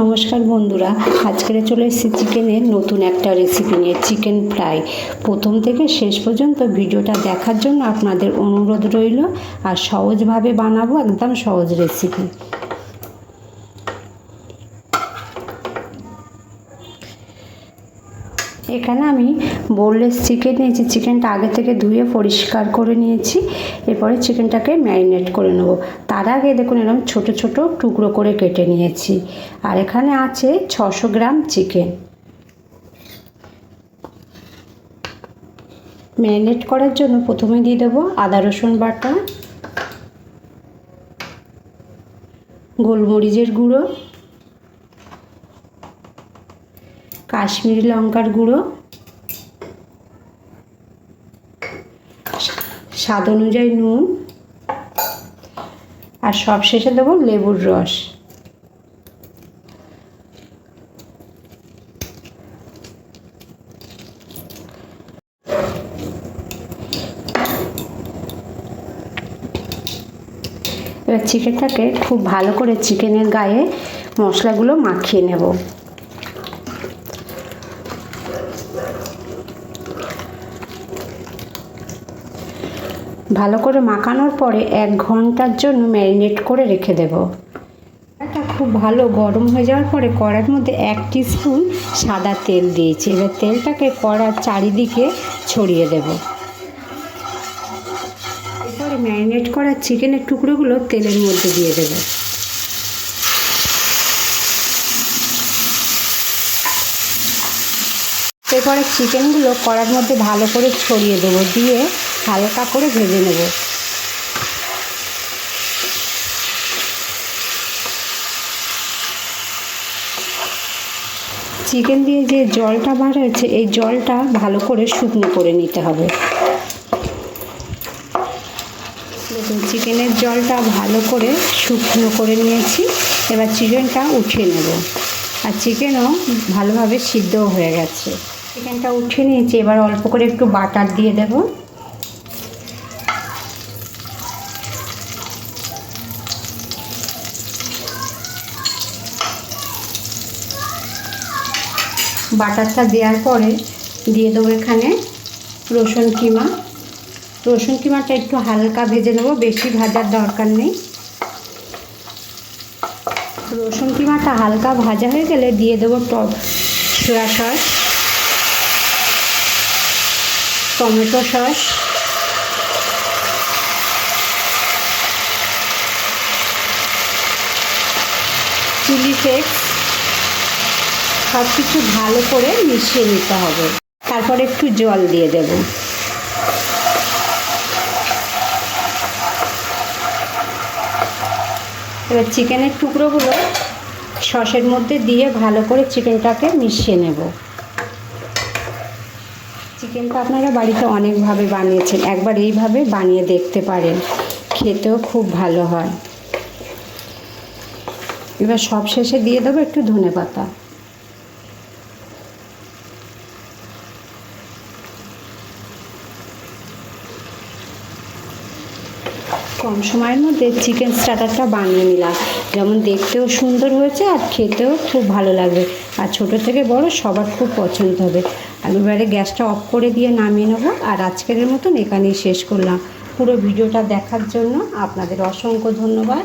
নমস্কার বন্ধুরা, আজকের চলে এসেছি চিকেনের নতুন একটা রেসিপি নিয়ে, চিকেন ফ্রাই। প্রথম থেকে শেষ পর্যন্ত ভিডিওটা দেখার জন্য আপনাদের অনুরোধ রইল, আর সহজভাবে বানাবো একদম সহজ রেসিপি এখানে আমি বোনলেস চিকেন নিয়েছি। চিকেনটা আগে থেকে ধুয়ে পরিষ্কার করে নিয়েছি। এরপরে চিকেনটাকে ম্যারিনেট করে নেব। তার আগে দেখুন এরকম ছোট ছোট টুকরো করে কেটে নিয়েছি। আর এখানে আছে ছশো গ্রাম চিকেন। ম্যারিনেট করার জন্য প্রথমে দিয়ে দেবো আদা, রসুন বাটা, গোলমরিচের গুঁড়ো কাশ্মীরি লঙ্কার গুঁড়ো। স্বাদ অনুযায়ী নুন। আর সব শেষে দেবো লেবুর রস। এবার চিকেনটাকে খুব ভালো করে চিকেনের গায়ে মশলাগুলো মাখিয়ে নেব। ভালো করে মাখানোর পরে এক ঘণ্টার জন্য ম্যারিনেট করে রেখে দেব। এটা খুব ভালো গরম হয়ে যাওয়ার পরে কড়ার মধ্যে এক স্পুন সাদা তেল দিয়েছি। এবার তেলটাকে কড়ার চারিদিকে ছড়িয়ে দেব। এরপরে ম্যারিনেট করা চিকেনের টুকরোগুলো তেলের মধ্যে দিয়ে দেব। এরপরে চিকেনগুলো কড়ার মধ্যে ভালো করে ছড়িয়ে দেবো, দিয়ে হালকা করে ভেজে নেব। চিকেন দিয়ে যে জলটা বার হয়েছে, এই জলটা ভালো করে শুকনো করে নিতে হবে। চিকেনের জলটা ভালো করে শুকনো করে নিয়েছি, এবার চিকেনটা উঠিয়ে নেব। আর চিকেনও ভালোভাবে সিদ্ধও হয়ে গেছে। চিকেনটা উঠিয়ে নিয়েছি, এবার অল্প করে একটু বাটার দিয়ে দেবো। বাটারটা দেওয়ার পরে দিয়ে দেবো এখানে রসুন কিমা। রসুন কিমাটা একটু হালকা ভেজে নেব, বেশি ভাজার দরকার নেই। রসুন কিমাটা হালকা ভাজা হয়ে গেলে দিয়ে দেবো টক, soya sauce. Tomato sauce. Chilli flakes. সব কিছু ভালো করে মিশিয়ে নিতে হবে। তারপর একটু জল দিয়ে দেব। এবার চিকেনের টুকরোগুলো সসের মধ্যে দিয়ে ভালো করে চিকেনটাকে মিশিয়ে নেব। চিকেনটা আপনারা বাড়িতে অনেকভাবে বানিয়েছেন। একবার এইভাবে বানিয়ে দেখতে পারেন। খেতেও খুব ভালো হয়। এবার সব শেষে দিয়ে দেবো একটু ধনে পাতা কম সময়ের মধ্যে চিকেন স্টার্টারটা বানিয়ে নিলাম। যেমন দেখতেও সুন্দর হয়েছে আর খেতেও খুব ভালো লাগবে। আর ছোট থেকে বড় সবার খুব পছন্দ হবে। আমি এবারে গ্যাসটা অফ করে দিয়ে নামিয়ে নেব আর আজকের মতন এখানেই শেষ করলাম। পুরো ভিডিওটা দেখার জন্য আপনাদের অসংখ্য ধন্যবাদ।